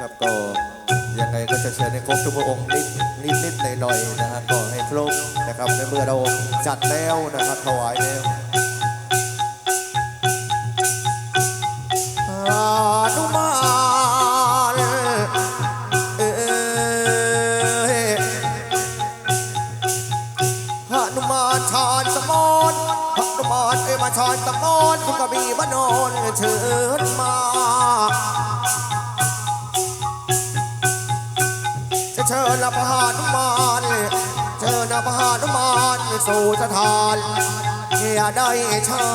ครับก็ยังไงก็จะเชิญในครบทุกพระองค์นิดนิดนิดหน่อยหน่อยนะฮะก็ให้ครบนะครับในเมื่อเราจัดแล้วนะครับถวายแล้วอานุมานเอ้ยหนุมานชาญสมอนหนุมานเอมาชาญสมอนคุณกบีมโนนเชิญมา ญละพหานุมานเชิญละหานุมานสู่สถานอย่าได้ช้า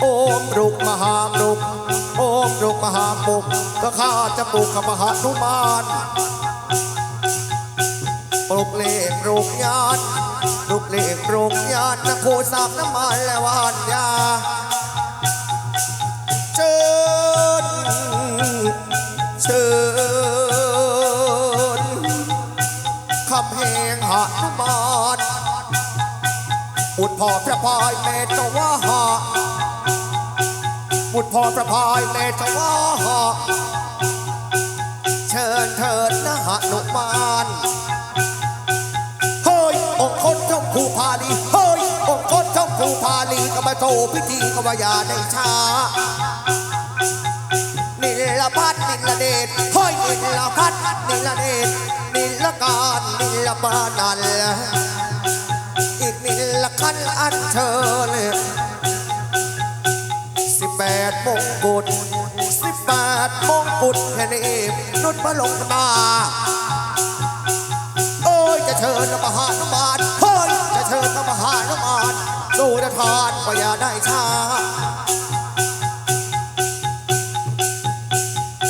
โอมรุกมหามุกโอมรุกมหามุกก็ข้าจะปลุกขมหานุมานปลุกเลขปลุกยานปลุกเลขปลุกยานนะโคสักน้ำมันและวานยา พ่อพระพายเมตวาหาบุตรพ่อพระพายเมตวาหาเชิญเถิดนะหนุมานเฮ้ยองค์คนเจ้าผู้พาลีเฮ้ยองค์คนเจ้าผู้พาลีก็มาโทพิธีก็ว่าอย่าได้ช้านิลพัฒน์นิลเดชเฮ้ยนิลพัฒน์นิลเดชนิลการนิลปานัน ลงมา เอ้ยจะเชิญมหานุมานเฮ้ยจะเชิญมหานุมานสู่ทานก็อย่าได้ช้า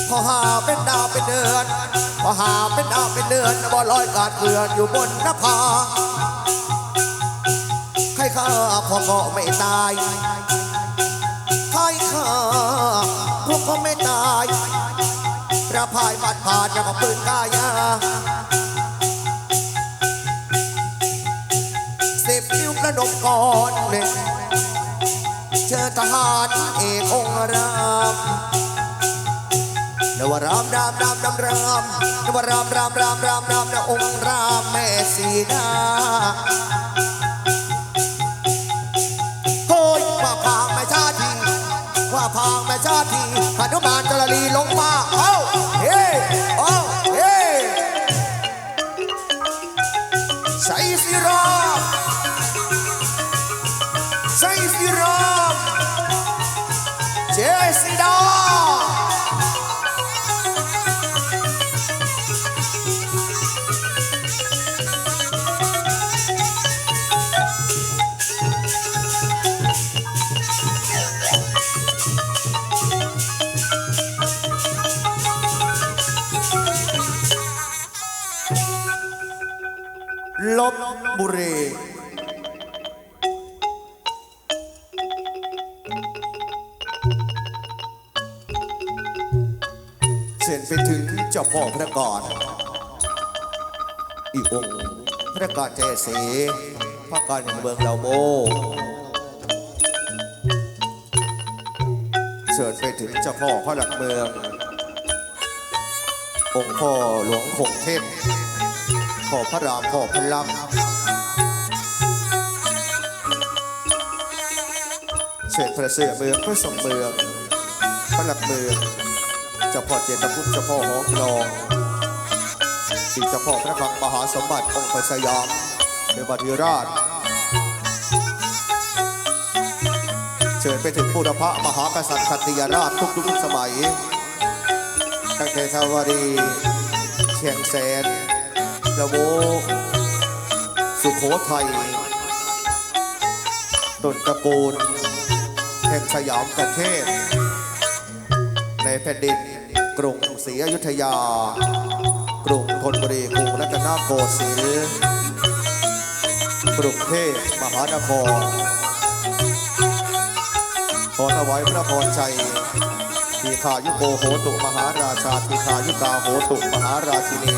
พอหาเป็นดาวเป็นเดือนพอหาเป็นดาวเป็นเดือนบ่ลอยกาดเกลื่อนอยู่บนน้าผาใครข้าพอก็ไม่ตายใครข้าพวกก็ไม่ตายพระพายบัดผ่า นอย่างกับปืนกายาสิบนิ้วกระดกก่อนหนึ่งเชิญทหารเอกองรามนวรามรามรามรามรามนวรามรามรามรามรามนองรามแม่สีดา บบุรีเส้นไปถึงเจ้าพ่อพระกอดอีกองค์พระกอดเจสีพระกอดแห่งเมืองเลาโมเชิญไปถึงเจ้าพ่อพระหลักเมือง องค์พ่อหลวงคงเทพ พ่อพระรามพ่อพระลักษมณ์เศษพระเสือเมืองพระสมเมืองพระหลักเมืองเจ้าพ่อเจตพุทธเจ้าพ่อหอกลองอีกเจ้าพ่อพระคังมหาสมบัติองค์พระสยามเดบัติราชเชิญไปถึงบูรพะมหากษัตริย์ขัตติยราชทุกยุคสมัยตั้งแต่ชาวดีเชียงแสน ละโวสุโขทัยต้นตระกูลแห่งสยามประเทศ ในแผ่นดินกรุงศรีอยุธยา กรุงธนบุรีกรุงรัตนโกสินทร์กรุงเทพมหานคร ขอถวายพระพรชัยทีขายุโกโหตุมหาราชาทีขายุกาโหตุมหาราชินี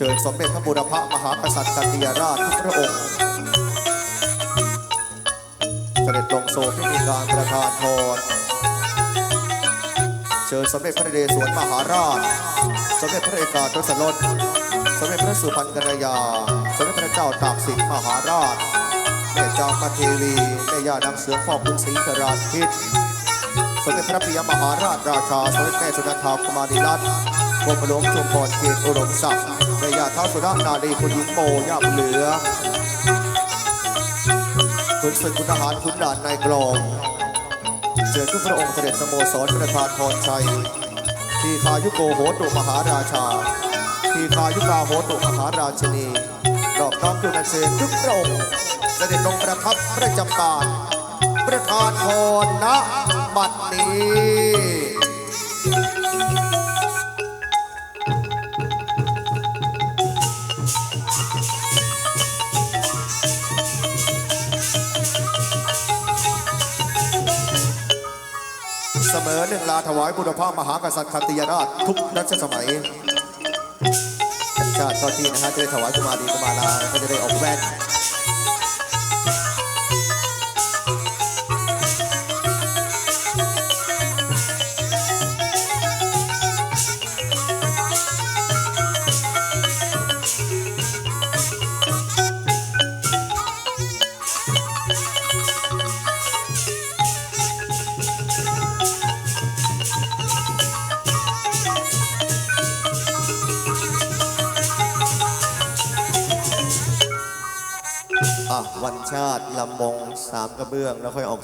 ชิญสมเด็จพระบุรพมหากษัตริย์กัติยราชทุกพระองค์ เสด็จลงโซพิธีการประทานพรเชิญสมเด็จพระนเรศวรมหาราช สมเด็จพระเอกาทศรสสมเด็จพระสุพรรณกัญญาสมเด็จพระเจ้าตากสินมหาราชแม่จอมมาเทวีแม่ย่านางเสือฟอกบุญศรีสราทิตสมเด็จพระปิยมหาราชราชา สมเด็จแม่สุนันทากุมารีรัตน์ กรมหลวงชุมพรเขตอุดมศักดิ์แม่ย่าท้าสุรานารีคุณหญิงโมย่าบเหลือขุนศึกคุณทหารคุณด่านนายกลองเชิญทุกพระองค์เสด็จสโมสรประธานพรชัย ทีคายุโกโหตุมหาราชา ทีคายุกาโหตุมหาราชนี ดอกน้อมจุนเชิญทุกพระองค์เสด็จลงประทับประจำการประธานพรณบัดนี้ มอหนึ่งลาถวายบุรพามหากษัตริย์คันติยราชทุกรัชสมัยชาติก็ที่นะฮะจะได้ถวายกุมารีกุมาราก็จะได้ออกแว่น วันชาติลำมงสามกระเบื้องแล้วค่อยออก